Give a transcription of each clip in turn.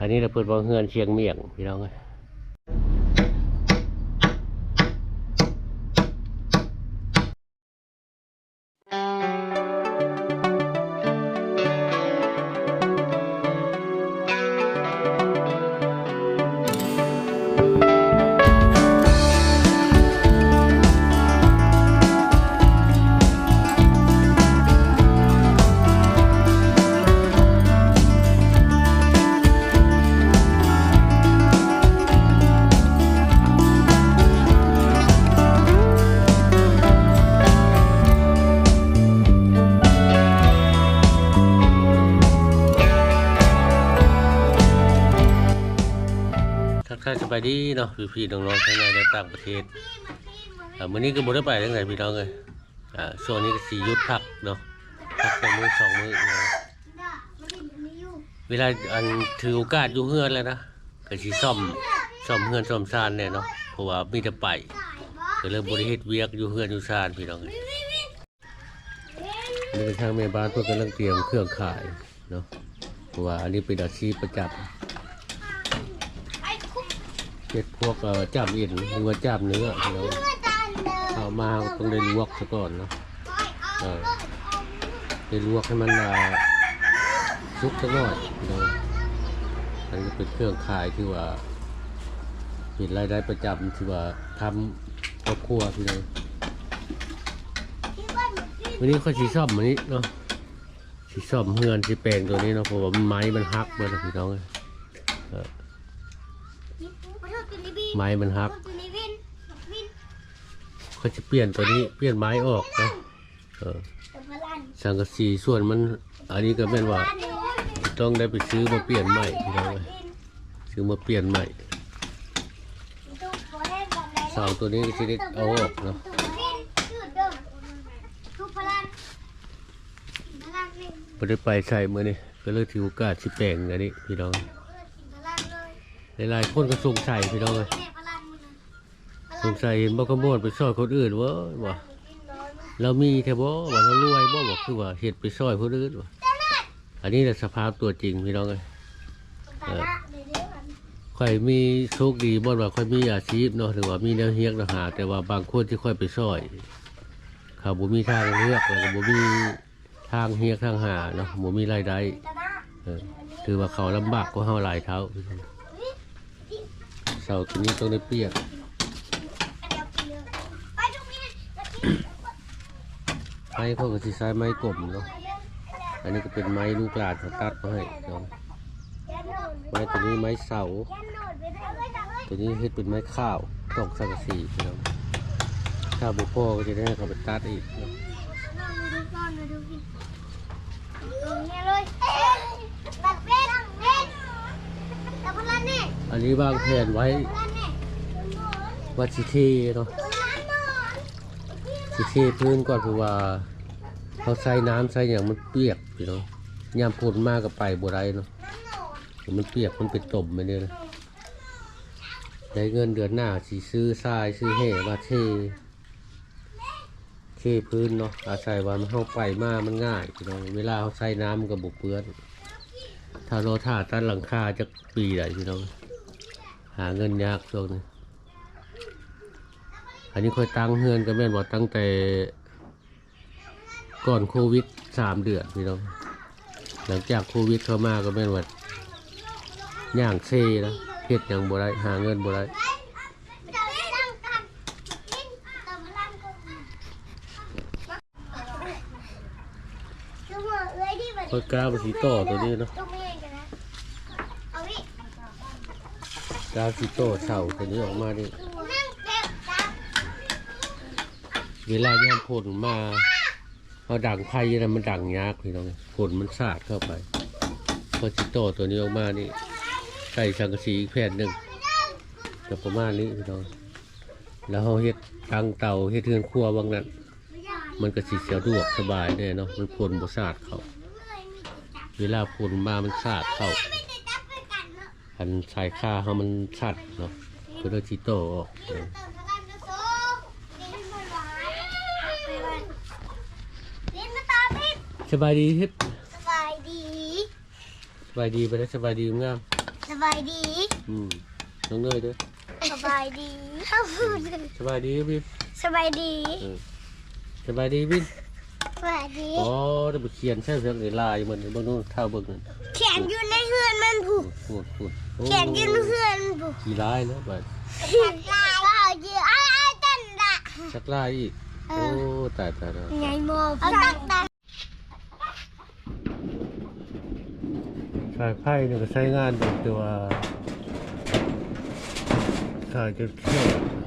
อันนี้เราเปิดว่าเฮือนเชียงเมียงพี่น้องเอ้ย สบายดีเนาะพี่ๆน้องๆทั้งในและต่างประเทศอ่ามื้อนี้ก็บ่ได้ไปทั้งไหนพี่น้องเอ้ยอ่าช่วงนี้ก็สิหยุดพักเนาะพักไปมื้อสองมื้อเนะเวลาอันถือโอกาสอยู่เฮือนแล้วนะก็สิซ่อมซ่อมเฮือนซ่อมซานแน่เนาะเพราะว่ามีแต่ไปก็เลยบ่ได้เฮ็ดเวียกอยู่เฮือนอยู่ซานพี่น้องเอ้ยนี่เป็นทางแม่บ้านเพิ่นกำลังเตรียมเครื่องขายเนาะเพราะว่าอันนี้เป็นอาชีพประจำ เจ็ดพวกเอ่อจ้ามอินหรือว่าจ้ามเนื้อพี่น้องเอามาต้องได้ลวกซะก่อนเนาะเออได้ลวกให้มันอ่าสุกสักหน่อยพี่น้องอันนี้เป็นเครื่องขายที่ว่าเป็นรายได้ประจำที่ว่าทำครอบครัวพี่น้องวันนี้เขาสีซ่อมวันนี้เนาะสีซ่อมเฮือนสีแปลงตัวนี้เนาะเพราะว่ามันไม้มันหักไปแล้วพี่น้องเอ้ย ไม้มันหักเขาจะเปลี่ยนตัวนี้เปลี่ยนไม้ออกนะเออสังกะสีส่วนมัน อันนี้ก็แม่นว่า ต้องได้ไปซื้อมาเปลี่ยนใหม่พี่น้องเอ้ยซื้อมาเปลี่ยนใหม่เสาตัวนี้ก็จะได้เอาออกเนาะไม่ได้ไปใส่เมื่อนี้ก็เลยถือโอกาสชิแปลงอันนี้พี่น้อง หลายๆคนก็สงสัยพี่น้องเลยสงสัยเห็นบ่ขโมยไปซอยคนอื่นเวะว่าเรามีแค่บ่ว่าเรารวยบ่บอกคือว่าเห็ดไปซอยคนอื่นวะอันนี้แหละสภาพตัวจริงพี่น้องเลยค่อยมีโชคดีบ่ว่าค่อยมีอาชีพเนาะหรือว่ามีแนวเฮียกนะหาแต่ว่าบางคนที่ค่อยไปซอยเขาบ่มีทางเลือกแล้วก็บ่มีทางเฮียกทางหาเนาะบ่มีรายได้เออถือว่าเขาลำบากกว่าเฮาหลายเท่าเสาตัวนี้ต้องได้เปียกไม้เขาก็สิใช้ไม้กลมเนาะอันนี้ก็เป็นไม้ลูกหลานเขาตัดมาให้เนาะไม้ตัวนี้ไม้เสา ตัวนี้เฮ็ดเป็นไม้ข้าวตอกสังกะสีเนาะถ้าบุพ่อก็จะได้ให้เขาไปตัดอีกเนาะ อันนี้วางแผนไว้วัดสิเทเนาะสิเทพื้นก่อนเพราะว่าเขาใส่น้ำใส่อย่างมันเปียกพี่น้องยามฝนมากกับไปบัวไรเนาะมันเปียกมันเป็นตมไปเนี่ยนะได้เงินเดือนหน้าสิซื้อทรายซื้อแห่มาเทเทพื้นเนาะอาศัยว่ามันเข้าไปมามันง่ายพี่น้องเวลาเขาใส่น้ำมันก็บุกเปื้อน ถ้าเราถ่าตันหลังคาจะปีไหนพี่น้อง หาเงินยากช่วงนี้อันนี้ค่อยตั้งเฮือนก็แม่นบอกตั้งแต่ก่อนโควิดสามเดือนพี่น้อง หลังจากโควิดเข้ามาก็แม่นว่าย่างเซ่นะเฮ็ดอย่างบ่ได้หาเงินบ่ได้ค่อยกล้าไปสีต่อตัวนี้เนาะ กล้าสีต่อเสาตัวนี้ออกมาดิเวลาย่ามผลมาเอาดังไพ่นะมันดังยากพี่น้องผลมันสาดเข้าไปพอสีต่อตัวนี้ออกมานี่ใส่สังกะสีอีกแผ่นหนึ่งจะประมาณนี้พี่น้องแล้วเขาเฮ็ดตั้งเตาเฮ็ดเทือนครัวบางนั้นมันก็สิสะดวกสบายแน่เนาะมันผลบ่สาดเขาเวลาผลมามันสาดเข้า อันสายค่าเขามันชัดเนาะก็เลยชิโตออกสบายดีทิศสบายดีสบายดีไปแล้วสบายดีงามสสบายดีอืมน้องเนยเด้อสบายดีข้าวพูดสบายดีวินสบายดีเออสบายดีวินสบายดีอ๋อได้ไปเขียนใช่เสียงไอ้ลายมันเบิ่งนู่นเท่าเบิ่งนั่นแขนอยู่ในเฮือนมันผูกพูดพูด โอ้แขนอยู่ในเฮือนมันผูกกี่ลายแล้วบัดสักลายก็เอาเยอะไอ้ไอ้ตันละชักลายอีกเอโอ้อตายตายตายไงโมเอาตักตันสายไพ่เนี่ยก็ใช้งานแบบตัวสายจุดเขี้ยวเอ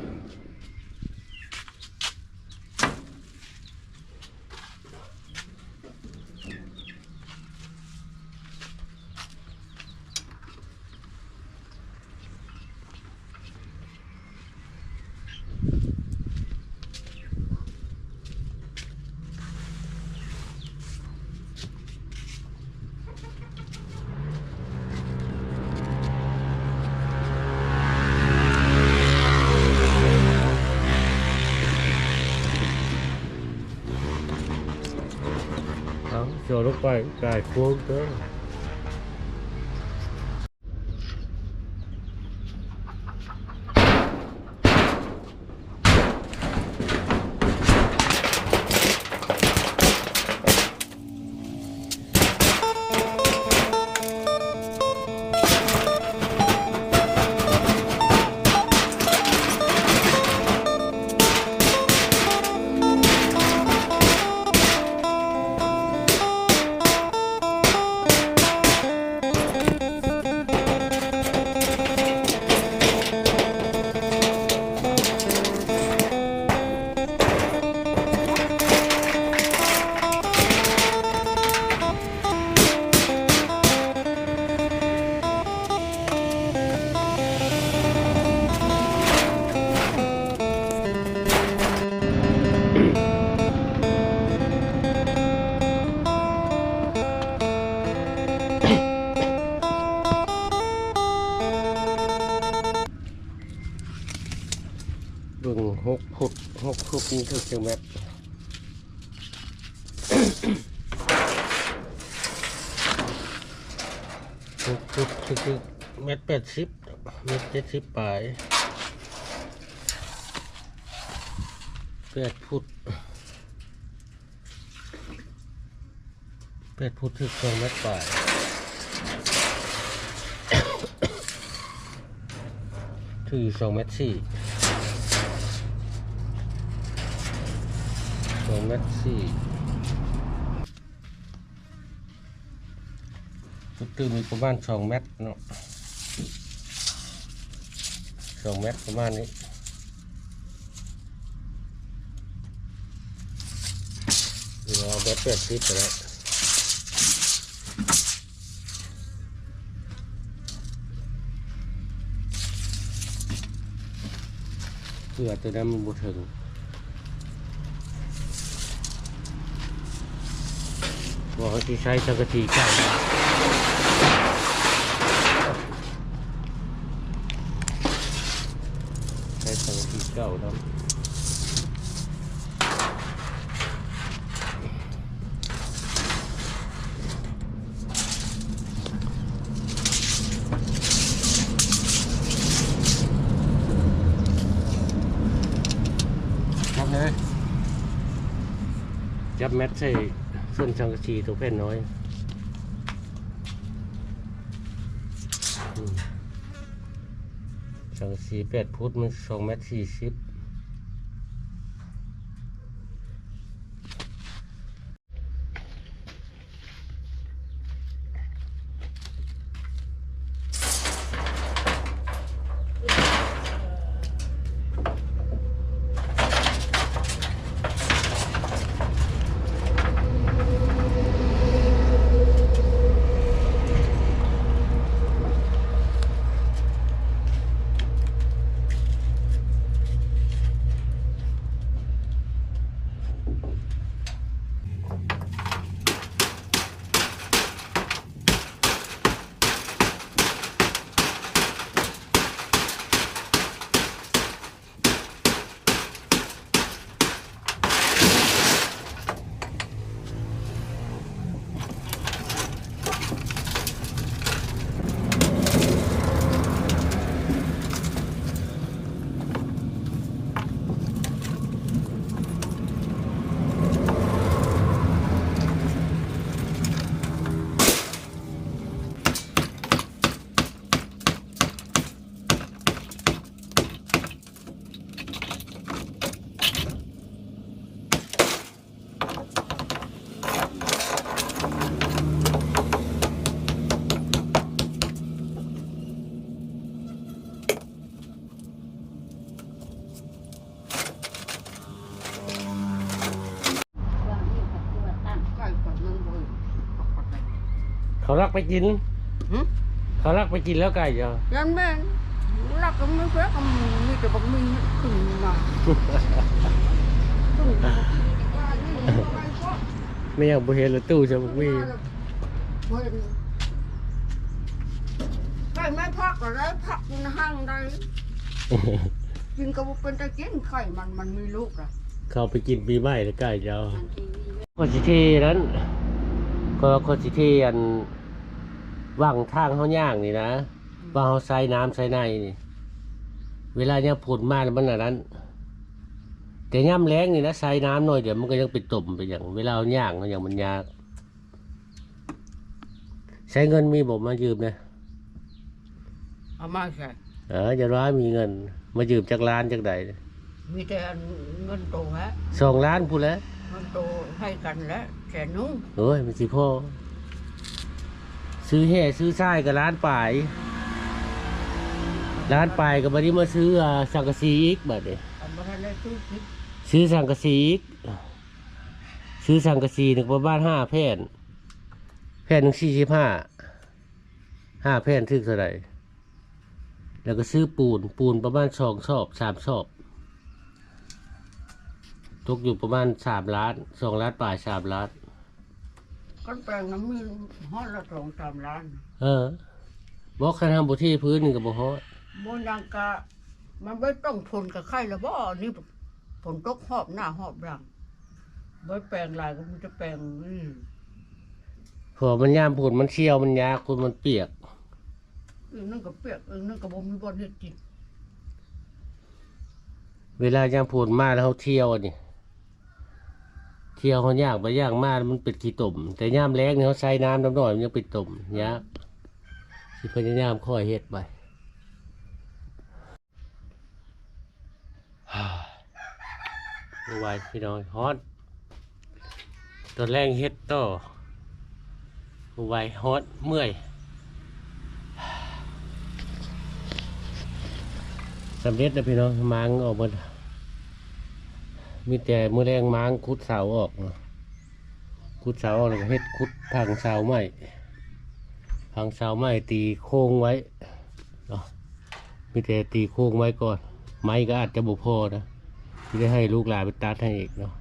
าโจลง หกฟุตนี่คืองแมตรหกฟุตคือเมตรแปดสิบเมตรเจ็ดสิบปลายแปดฟุตแปดฟุตคือสองเมตรปลายคือสองเมตรสี่ สองเมตรสี่ฟุตตื้อมีประมาณสองเมตรเนาะสองเมตรประมาณนี้เดี๋ยวเอาเมตรแปดสิบไปแล้วเพื่อตัวนั้นมันบ่ถึง บอกว่าที่ใช้สังกะสีเก่าใช้สังกะสีเก่าแล้วจับเลยจับแมทใส่ ส้นชังกะสีตัวแผ่นน้อยชังกะสีแปดพุทธมันสองเมตรสี่สิบ ไปกินหึเขารักไปกินแล้วไก่จ้ะยันแม่นรักก็ไม่เพื่อก็มีแต่บักมีขึ้นมาขึ้นมาไม่อยากไปเห็นรถตู้จะมีไก่ไม่พักอะไรพักอยู่ในห้างใดกินก็บ่เป็นตะกินไข่มันมันมีลูกอะเขาไปกินปีใหม่แล้วไก่จ้ะคนสิที่นั้นก็คนสิที่อัน ว่างทางเขาย่างนี่นะว่าเขาใส่น้ำใส่ในนี่เวลาเนี่ยผลมาแล้วมันอันนั้น แต่ย่ำแรงนี่นะใส่น้ำหน่อยเดี๋ยวมันก็ยังเป็นตุ่มไปอย่าง เวลาเอาย่างมันอย่างมันยากใช้เงินมีบอกมายืมนะเอามาใส่เออจะร้ายมีเงิน มายืมจากร้านจากใดมีแต่อันเงินโตฮะสองล้านพูดแล้วเงินโตให้กันแล้วแค่นุ่งโอ้ยมันสิพ่อ ซื้อแห่ซื้อทรายกับร้านป่ายร้านป่ายกับบัดนี้มาซื้ออ่าสังกะสีอีกบัดนี้ทำมาทันได้ซื้อคิดซื้อสังกะสีอีกซื้อสังกะสีหนึ่งประมาณห้าแผ่นแผ่นหนึ่งสี่สิบห้าห้าแผ่นถึงเท่าไหร่แล้วก็ซื้อปูนปูนประมาณสองชอบสามชอบตกอยู่ประมาณสามล้านสองล้านป่ายสามล้าน กันแปลงน้ำมีห้อละสองสามล้านเออบอกคันทำบุที่พื้นหนึ่งกับบ่ฮอดบนยังกะมันไม่ต้องทนกับไข้ละบ่นี่ฝนตกหอบหน้าหอบหลังไม่แปลงลายก็มันจะแปลงนี่เพอมันย่ามผลมันเชี่ยวมันยากคุณมันเปียกอีกนั่นก็เปียกอีกนั่นก็บ่มีบ่อนเฮ็ดกินเวลาย่ามผลมาแล้วเขาเที่ยวอะนี่เที่ยวเขายากไปยากมากมันเป็นขี้ตุ่มแต่ย่ามแรงเนี่ยเขาใส่น้ำน้ำหน่อยมันยังเป็นตุ่มยากสิพยายามค่อยเฮ็ดไปเอาไว้พี่น้องฮอตตัวแรงเฮ็ดต่อเอาไว้ฮอตเมื่อยสำเร็จแล้วพี่น้องม้างออกหมด มีแต่มือแรงม้างคุดเสาออกเนาะคุดเสาออกแล้วก็เฮ็ดคุดทางเสาไม้ทางเสาไม้ตีโค้งไว้เนาะมีแต่ตีโค้งไว้ก่อน ไม้ก็อาจจะบุพอนะที่ได้ให้ลูกหลานไปตัดให้อีกเนาะ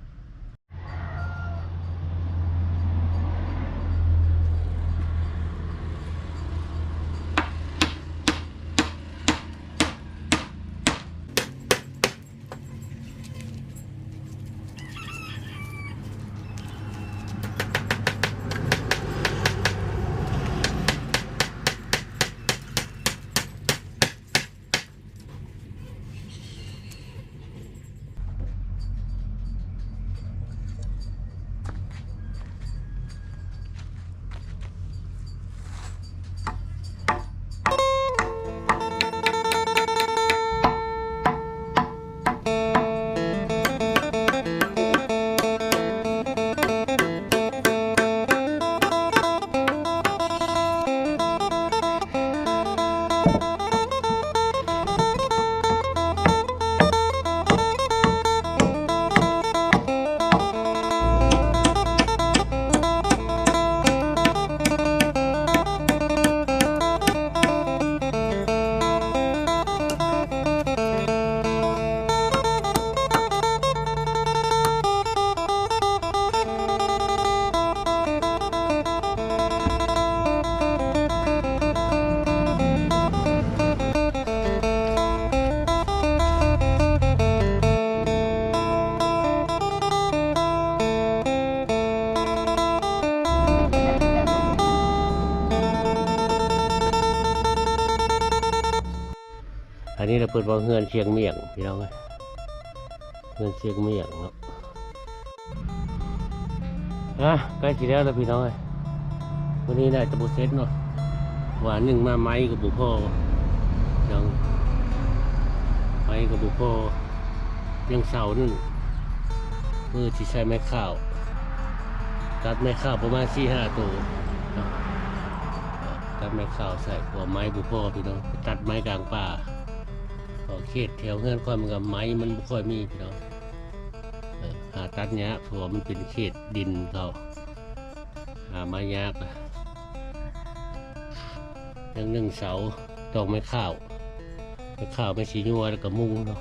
นี้เราเปิดว่าเฮือนเชียงเมียงพี่น้องเอ้ยเฮือนเชียงเมียงเนาะอะใกล้สิแล้วแล้วพี่น้องวันนี้ได้ตะบุเซ็ตเนาะหวานหนึ่งมาไม้กับบุพ่อยังไม้กับบุพ่อยังเสาหนึ่งมือที่ใช้ไม้ข้าวตัดไม้ข้าวประมาณสี่ห้าตัวตัดไม้ข้าวใส่หัวไม้บุพ่อพี่น้องตัดไม้กลางป่า อเขตแถวเงื่อนค่อยมันกับไม้มันบ่ค่อยมีพี่น้องเออหาตัดยากเพราะว่ามันเป็นเขตดินเขาหาไม้ยากอะยังหนึ่งเสาตอกไม้ข้าวไม้ข้าวไม่สีนัวแล้วก็มุ้งเนาะ